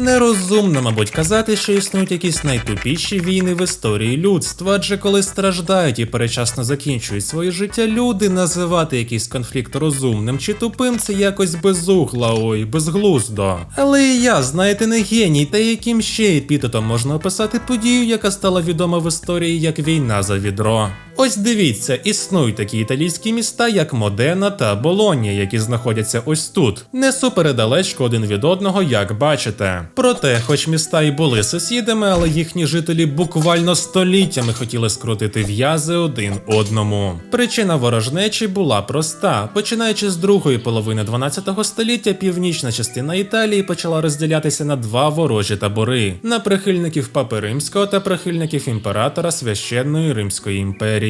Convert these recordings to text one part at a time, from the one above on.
Нерозумно, мабуть, казати, що існують якісь найтупіші війни в історії людства, адже коли страждають і перечасно закінчують своє життя люди, називати якийсь конфлікт розумним чи тупим це якось безугла, ой, безглуздо. Але і я, знаєте, не геній, та яким ще епітетом можна описати подію, яка стала відома в історії як війна за відро. Ось дивіться, існують такі італійські міста, як Модена та Болонія, які знаходяться ось тут, не супередалечко один від одного, як бачите. Проте, хоч міста і були сусідами, але їхні жителі буквально століттями хотіли скрутити в'язи один одному. Причина ворожнечі була проста: починаючи з другої половини 12 століття, північна частина Італії почала розділятися на два ворожі табори: на прихильників Папи Римського та прихильників імператора священної Римської імперії.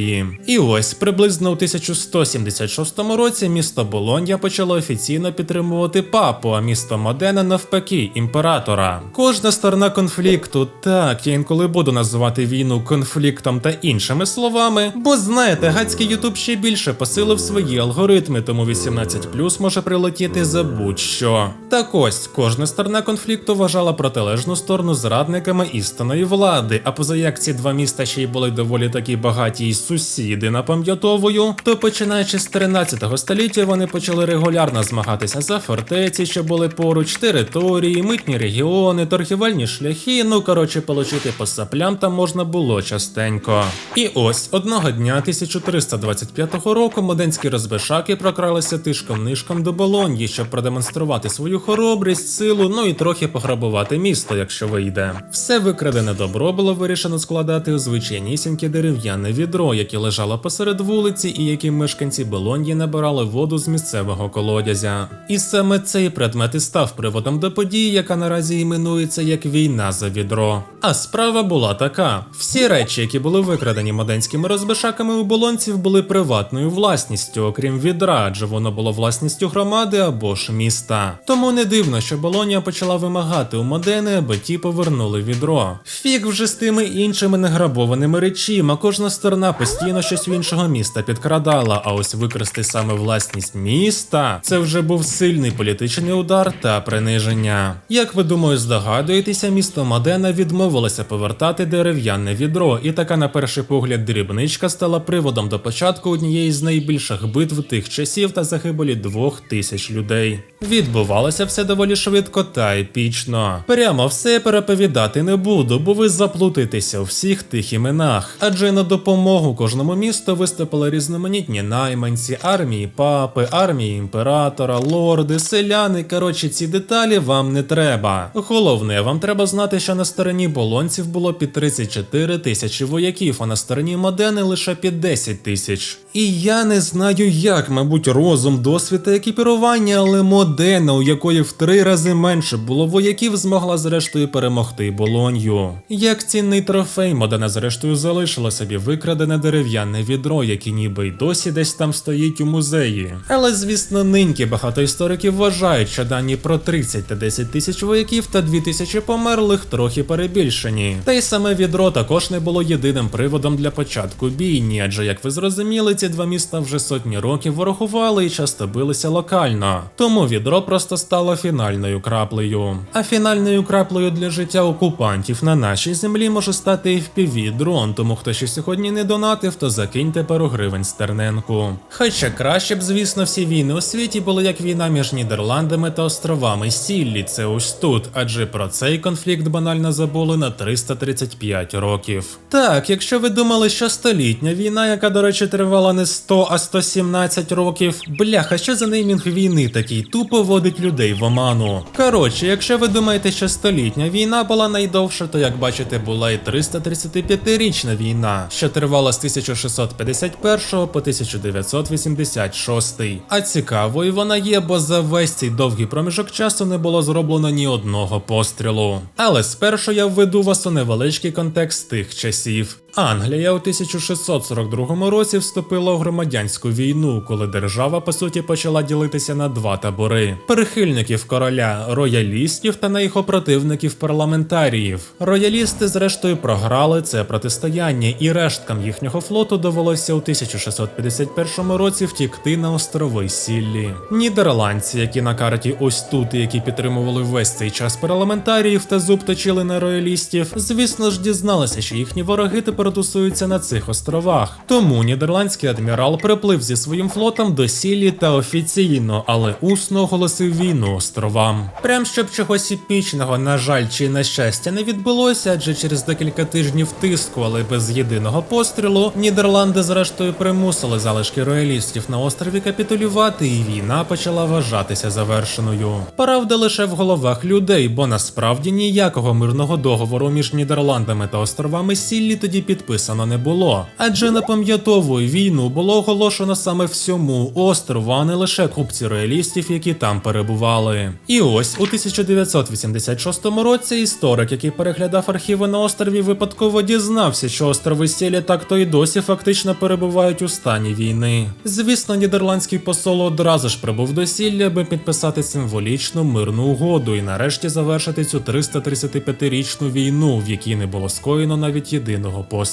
І ось приблизно у 1176 році місто Болонья почало офіційно підтримувати папу, а місто Модена навпаки імператора. Кожна сторона конфлікту, так я інколи буду називати війну конфліктом та іншими словами, бо знаєте, гацький Ютуб ще більше посилив свої алгоритми, тому 18 може прилетіти за будь-що. Так ось кожна сторона конфлікту вважала протилежну сторону зрадниками істинної влади. А поза як ці два міста ще й були доволі такі багаті й сусіди напам'ятовую, то починаючи з 13 століття вони почали регулярно змагатися за фортеці, що були поруч, території, митні регіони, торгівельні шляхи. Ну коротше, получити по саплям там можна було частенько. І ось одного дня 1325 року моденські розбишаки прокралися тишком нишком до Болоньї, щоб продемонструвати свою хоробрість, силу, ну і трохи пограбувати місто, якщо вийде. Все викрадене добро було вирішено складати у звичайнісіньке дерев'яне відро, яке лежало посеред вулиці, і яким мешканці Болоньї набирали воду з місцевого колодязя. І саме цей предмет і став приводом до події, яка наразі іменується як війна за відро. А справа була така: всі речі, які були викрадені моденськими розбишаками у болонців, були приватною власністю, окрім відра, адже воно було власністю громади або ж міста. Тому не дивно, що Болонія почала вимагати у Модени, аби ті повернули відро. Фіг вже з тими іншими неграбованими речима, кожна сторона постійно щось в іншого міста підкрадала, а ось викрасти саме власність міста це вже був сильний політичний удар та приниження. Як ви думаю, здогадуєтеся, місто Модена відмовилося повертати дерев'яне відро, і така на перший погляд дрібничка стала приводом до початку однієї з найбільших битв тих часів та загибелі двох тисяч людей. Відбувалося все доволі швидко та епічно. Прямо все переповідати не буду, бо ви заплутаєтеся у всіх тих іменах. Адже на допомогу кожному місту виступили різноманітні найманці, армії папи, армії імператора, лорди, селяни. Коротше, ці деталі вам не треба. Головне, вам треба знати, що на стороні болонців було під 34 тисячі вояків, а на стороні Модени лише під 10 тисяч. І я не знаю як, мабуть, розум, досвід та екіпірування, але Модена, у якої в три рази менше було вояків, змогла зрештою перемогти Болонью. Як цінний трофей, Модена зрештою залишила собі викрадене дерев'яне відро, яке ніби й досі десь там стоїть у музеї. Але звісно, ниньки багато істориків вважають, що дані про 30 та 10 тисяч вояків та 2 тисячі померлих трохи перебільшені. Та й саме відро також не було єдиним приводом для початку бійні, адже як ви зрозуміли, ці два міста вже сотні років ворогували і часто билися локально. Тому відро просто стало фінальною краплею. А фінальною краплею для життя окупантів на нашій землі може стати fpv дрон, тому хто ще сьогодні не донатив, то закиньте пару гривень стерненку. Хоча краще б, звісно, всі війни у світі були як війна між Нідерландами та островами Сіллі, це ось тут, адже про цей конфлікт банально забули на 335 років. Так, якщо ви думали, що столітня війна, яка, до речі, тривала не 100, а 117 років, бляха, що за неймінг війни такий тупо водить людей в оману. Коротше, якщо ви думаєте, що столітня війна була найдовша, то як бачите, була і 335-річна війна, що тривала з 1651 по 1986. А цікавою вона є, бо за весь цей довгий проміжок часу не було зроблено ні одного пострілу. Але спершу я введу вас у невеличкий контекст тих часів. Англія у 1642 році вступила у громадянську війну, коли держава по суті почала ділитися на два табори: прихильників короля, роялістів та на його противників парламентаріїв. Роялісти, зрештою, програли це протистояння, і решткам їхнього флоту довелося у 1651 році втікти на острови Сіллі. Нідерландці, які на карті ось тут і які підтримували весь цей час парламентаріїв та зуб точили на роялістів, звісно ж дізналися, що їхні вороги тепер тусуються на цих островах. Тому нідерландський адмірал приплив зі своїм флотом до Сіллі та офіційно, але усно оголосив війну островам. Прям щоб чогось епічного, на жаль, чи на щастя не відбулося, адже через декілька тижнів тиску, але без єдиного пострілу, Нідерланди зрештою примусили залишки роялістів на острові капітулювати, і війна почала вважатися завершеною. Правда, лише в головах людей, бо насправді ніякого мирного договору між Нідерландами та островами Сіллі тоді підписано не було. Адже напам'ятовую війну було оголошено саме всьому острову, а не лише купці роялістів, які там перебували. І ось у 1986 році історик, який переглядав архіви на острові, випадково дізнався, що острови Сілі так то й досі фактично перебувають у стані війни. Звісно, нідерландський посол одразу ж прибув до Сілля, аби підписати символічну мирну угоду і нарешті завершити цю 335-річну війну, в якій не було скоєно навіть єдиного пострілу.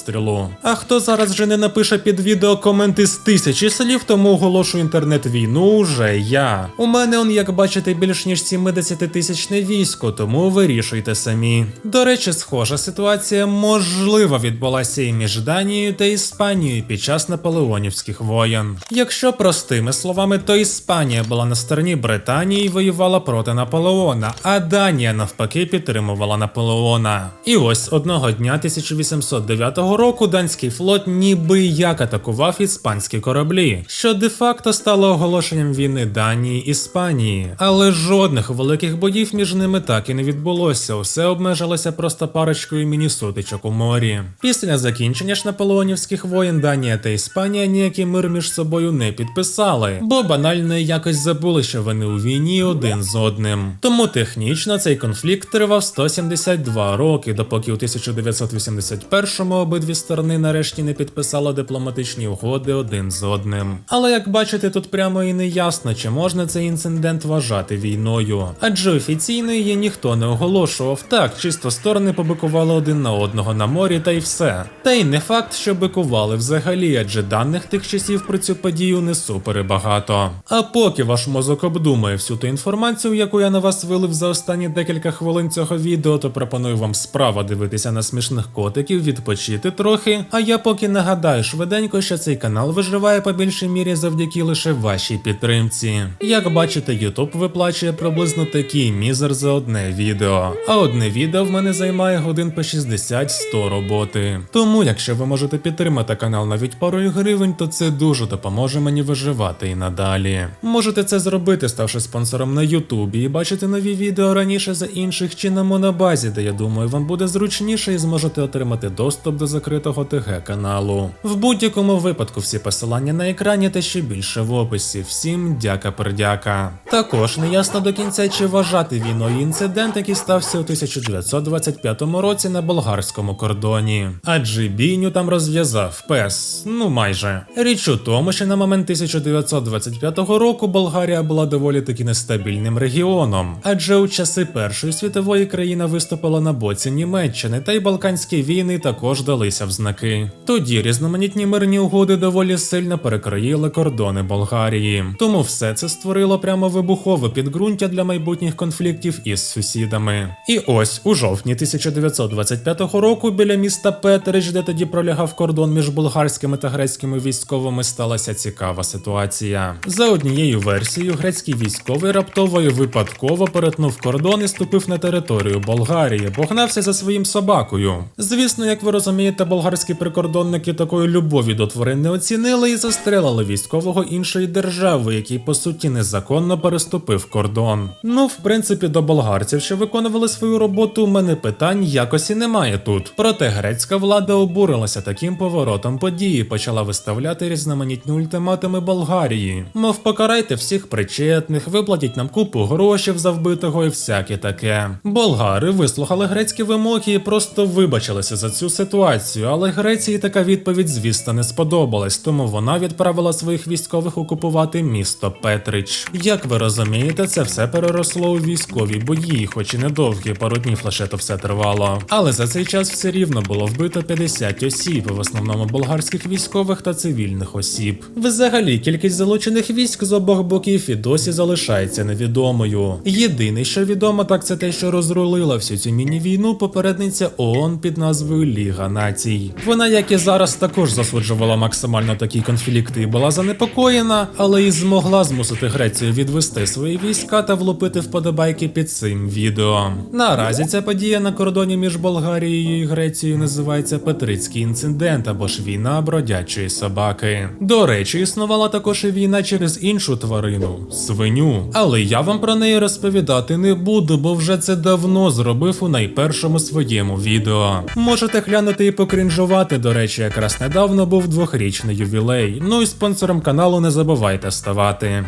А хто зараз вже не напише під відео коменти з тисячі слів, тому оголошую інтернет-війну уже я. У мене он, як бачите, більш ніж 70 тисячне військо, тому вирішуйте самі. До речі, схожа ситуація можливо відбулася і між Данією та Іспанією під час наполеонівських воєн. Якщо простими словами, то Іспанія була на стороні Британії і воювала проти Наполеона, а Данія навпаки підтримувала Наполеона. І ось одного дня 1809 року данський флот ніби як атакував іспанські кораблі, що де-факто стало оголошенням війни Данії Іспанії. Але жодних великих боїв між ними так і не відбулося. Усе обмежилося просто парочкою міні-сутичок у морі. Після закінчення ж наполеонівських воєн Данія та Іспанія ніякий мир між собою не підписали, бо банально якось забули, що вони у війні один з одним. Тому технічно цей конфлікт тривав 172 роки, допоки у 1981-му обидві сторони нарешті не підписали дипломатичні угоди один з одним. Але як бачите, тут прямо і не ясно, чи можна цей інцидент вважати війною, адже офіційно її ніхто не оголошував. Так, чисто сторони побикували один на одного на морі, та й все. Та й не факт, що бикували взагалі, адже даних тих часів про цю подію не супери багато. А поки ваш мозок обдумає всю ту інформацію, яку я на вас вилив за останні декілька хвилин цього відео, то пропоную вам справа дивитися на смішних котиків, відпочити трохи. А я поки нагадаю швиденько, що цей канал виживає по більшій мірі завдяки лише вашій підтримці. Як бачите, YouTube виплачує приблизно такий мізер за одне відео. А одне відео в мене займає годин по 60-100 роботи. Тому, якщо ви можете підтримати канал навіть парою гривень, то це дуже допоможе мені виживати і надалі. Можете це зробити, ставши спонсором на Ютубі і бачити нові відео раніше за інших чи на монобазі, де я думаю, вам буде зручніше і зможете отримати доступ до закритого ТГ каналу. В будь-якому випадку всі посилання на екрані та ще більше в описі. Всім дяка-пердяка. Також не ясно до кінця, чи вважати війною інцидент, який стався у 1925 році на болгарському кордоні. Адже бійню там розв'язав пес, ну майже. Річ у тому, що на момент 1925 року Болгарія була доволі таки нестабільним регіоном, адже у часи Першої світової країна виступила на боці Німеччини, та й Балканські війни також далися в знаки. Тоді різноманітні мирні угоди доволі сильно перекроїли кордони Болгарії. Тому все це створило прямо вибухове підґрунтя для майбутніх конфліктів із сусідами. І ось у жовтні 1925 року біля міста Петерич, де тоді пролягав кордон між болгарськими та грецькими військовими, сталася цікава ситуація. За однією версією, грецький військовий раптово і випадково перетнув кордон і ступив на територію Болгарії, бо гнався за своїм собакою. Звісно, як ви розумієте, болгарські прикордонники такої любові до тварин не оцінили і застрелили військового іншої держави, який по суті незаконно переступив кордон. Ну, в принципі, до болгарців, що виконували свою роботу, у мене питань якось немає тут. Проте грецька влада обурилася таким поворотом події, почала виставляти різноманітні ультиматуми Болгарії. Мов покарайте всіх причетних, виплатіть нам купу грошей за вбитого і всяке таке. Болгари вислухали грецькі вимоги і просто вибачилися за цю ситуацію. Окупацію, але Греції така відповідь, звісно, не сподобалась, тому вона відправила своїх військових окупувати місто Петрич. Як ви розумієте, це все переросло у військові бої, хоч і недовгі, пару днів лише то все тривало. Але за цей час все рівно було вбито 50 осіб, в основному болгарських військових та цивільних осіб. Взагалі, кількість залучених військ з обох боків і досі залишається невідомою. Єдине, що відомо, так це те, що розрулила всю цю міні-війну попередниця ООН під назвою Ліга Націй. Вона, як і зараз, також засуджувала максимально такі конфлікти і була занепокоєна, але і змогла змусити Грецію відвести свої війська та влупити вподобайки під цим відео. Наразі ця подія на кордоні між Болгарією і Грецією називається Петрицький інцидент або ж війна бродячої собаки. До речі, існувала також і війна через іншу тварину свиню. Але я вам про неї розповідати не буду, бо вже це давно зробив у найпершому своєму відео. Можете глянути і покрінжувати. До речі, якраз недавно був двохрічний ювілей. Ну і спонсором каналу не забувайте ставати.